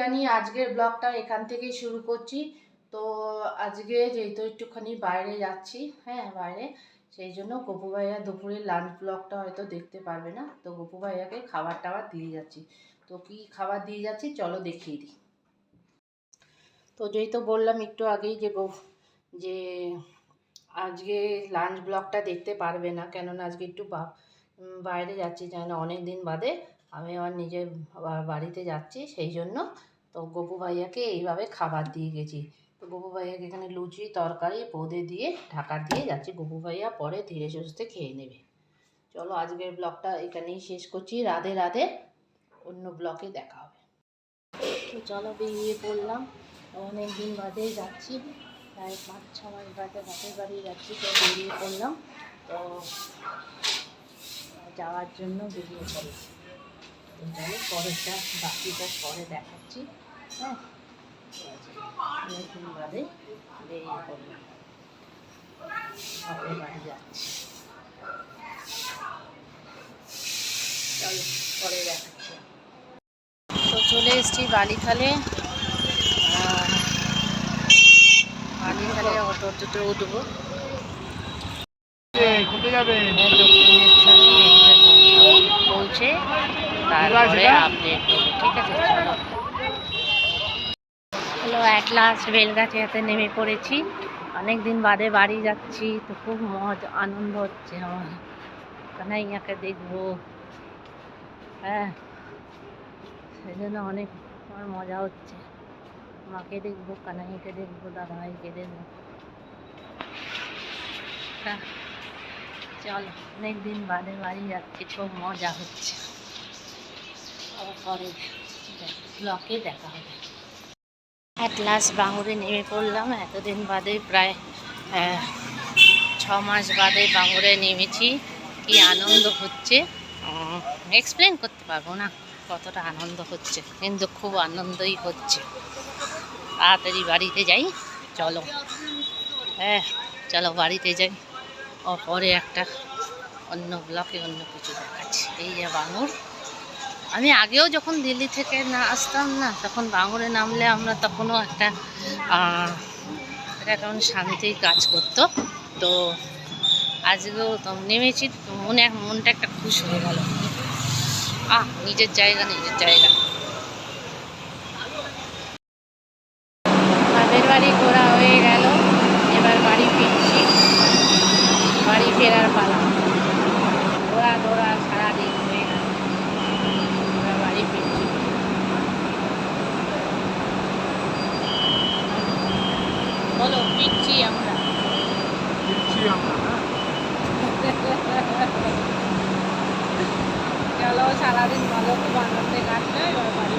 জানিয়ে আজকের ব্লগটা এখান থেকেই শুরু করছি। তো আজকে যেহেতু একটুখানি বাইরে যাচ্ছি হ্যাঁ বাইরে, সেই জন্য গপু ভাইয়া দুপুরের লাঞ্চ ব্লগটা হয়তো দেখতে পারবে না। তো গপু ভাইয়াকে খাবার টাবার দিয়ে যাচ্ছি। তো কি খাবার দিয়ে যাচ্ছি, চলো দেখিয়ে দিই। তো যেহেতু বললাম একটু আগেই যে যে আজকে লাঞ্চ ব্লগটা দেখতে পারবে না, কেননা আজকে একটু বাইরে যাচ্ছি, যেন অনেক দিন বাদে। আমি আমার নিজের বাড়িতে যাচ্ছি সেই জন্য। তো গপু ভাইয়াকে এইভাবে খাবার দিয়ে গেছি। তো গপু ভাইয়াকে এখানে লুচি, তরকারি বোঁদে দিয়ে ঢাকা দিয়ে যাচ্ছি। গপু ভাইয়া পরে ধীরে সুস্থে খেয়ে নেবে। চলো আজকের ব্লগটা এখানেই শেষ করছি। রাধে রাধে। অন্য ব্লগে দেখা হবে। তো চলো বেরিয়ে পড়লাম। অনেক দিন বাদে যাচ্ছি। প্রায় পাঁচ, ছ মাস বাদে বাপের বাড়ি যাচ্ছি, তো বেরিয়ে পড়লাম। তো যাওয়ার জন্য বেরিয়ে পড়েছি তো চলো পরেরটা বাকিটা পরে দেখাচ্ছি। হ্যাঁ? অনেক বাদে বেরিয়ে পড়লাম বাপের বাড়ি যাচ্ছি। চলো পরে দেখাচ্ছি। তো চলে এসেছি বালিখালে। বালিখালে অটো অটোতে উঠবো। কোথায় যাবে পৌঁছাবো পৌঁছে তারপরে আপডেট ঠিক আছে চলো। হ্যালো অ্যাট লাস্ট বেলগাছিয়াতে নেমে পড়েছি। অনেক দিন বাদে বাড়ি যাচ্ছি তো খুব মজ আনন্দ হচ্ছে আমার। কানাইয়াকে দেখব। হ্যাঁ সেই জন্য অনেক আমার মজা হচ্ছে। মাকে দেখব কানাইকে দেখব দাদাভাইকে দেখব। তা চলো অনেক দিন বাদে বাড়ি যাচ্ছি খুব মজা হচ্ছে। ব্লকে দেখা হবে। অ্যাট লাস্ট বাঙুরে নেমে পড়লাম, এতদিন বাদে প্রায় ছ মাস বাদে বাঙুরে নেমেছি। কি আনন্দ হচ্ছে? এক্সপ্লেন করতে পারব না, কতটা আনন্দ হচ্ছে। কিন্তু খুব আনন্দই হচ্ছে। তাড়াতাড়ি বাড়িতে যাই, চলো। হ্যাঁ চলো বাড়িতে যাই। ও, পরে একটা অন্য ব্লকে অন্য কিছু দেখাচ্ছি। এই যে বাঙুর। আমি আগেও যখন দিল্লি থেকে না আসতাম না, তখন বাঙরে নামলে আমরা তখনও একটা একটা কেমন শান্তির কাজ করতো। তো আজকেও নেমেছি মনে, মনটা একটা খুশ হয়ে গেল। আহ, নিজের জায়গা নিজের জায়গা। বলো ফিরছি আমরা। ফিরছি আমরা হ্যাঁ? চলো সারাদিন ভালো খুব আনন্দে কাটলো এবার বাড়ি